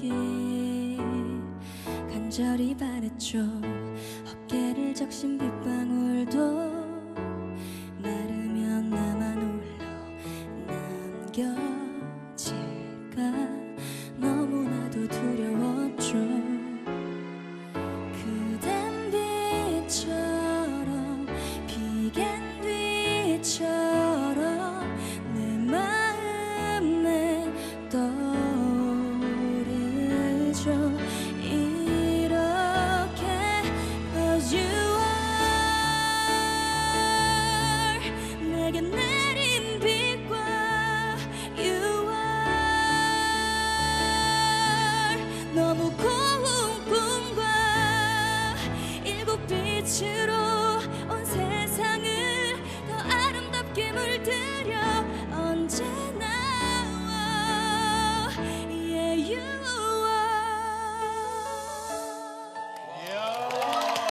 내게 간절히 바랬죠. 어깨를 적신 빗방울도 마르면 나만 홀로 남겨. 빛으로